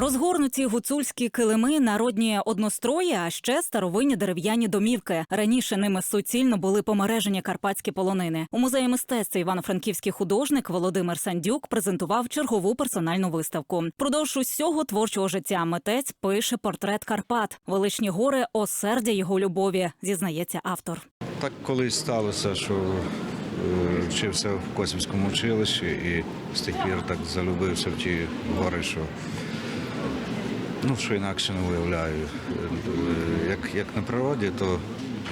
Розгорнуті гуцульські килими, народні однострої, а ще старовинні дерев'яні домівки. Раніше ними суцільно були помережені карпатські полонини. У музеї мистецтва івано-франківський художник Володимир Сандюк презентував чергову персональну виставку. Продовж усього творчого життя митець пише портрет Карпат, величні гори, осердя його любові, зізнається автор. Так колись сталося, що е, вчився в Косівському училищі і з тих пір так залюбився в ті гори, що, ну, що інакше не уявляю. Е, Як, як на природі, то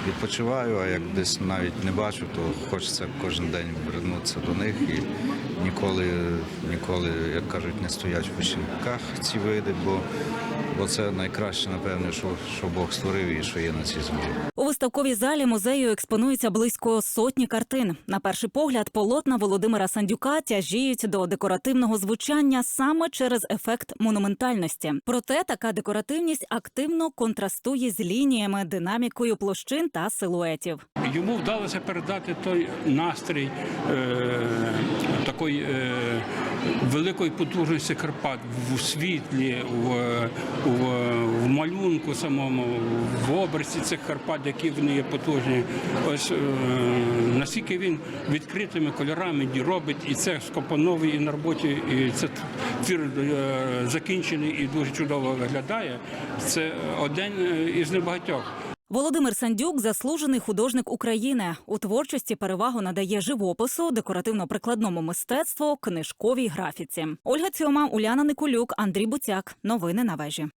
відпочиваю, а як десь навіть не бачу, то хочеться кожен день вернутися до них і ніколи, ніколи, як кажуть, не стоять в печінках ці види, бо, бо це найкраще, напевне, що, що Бог створив і що є на цій землі. Виставковій залі музею експонується близько сотні картин. На перший погляд, полотна Володимира Сандюка тяжіють до декоративного звучання саме через ефект монументальності. Проте така декоративність активно контрастує з лініями, динамікою площин та силуетів. Йому вдалося передати той настрій е, такої е, великої потужності Карпат в світлі, в, в, в малюнку самому, в образі цих Карпат, які вони є потужні. Ось е, наскільки він відкритими кольорами робить, і це скопановий і на роботі, і це твір е, закінчений і дуже чудово виглядає. Це один е, із небагатьох. Володимир Сандюк заслужений художник України. У творчості перевагу надає живопису, декоративно-прикладному мистецтву, книжковій графіці. Ольга Цьома, Уляна Никулюк, Андрій Буцяк. Новини на вежі.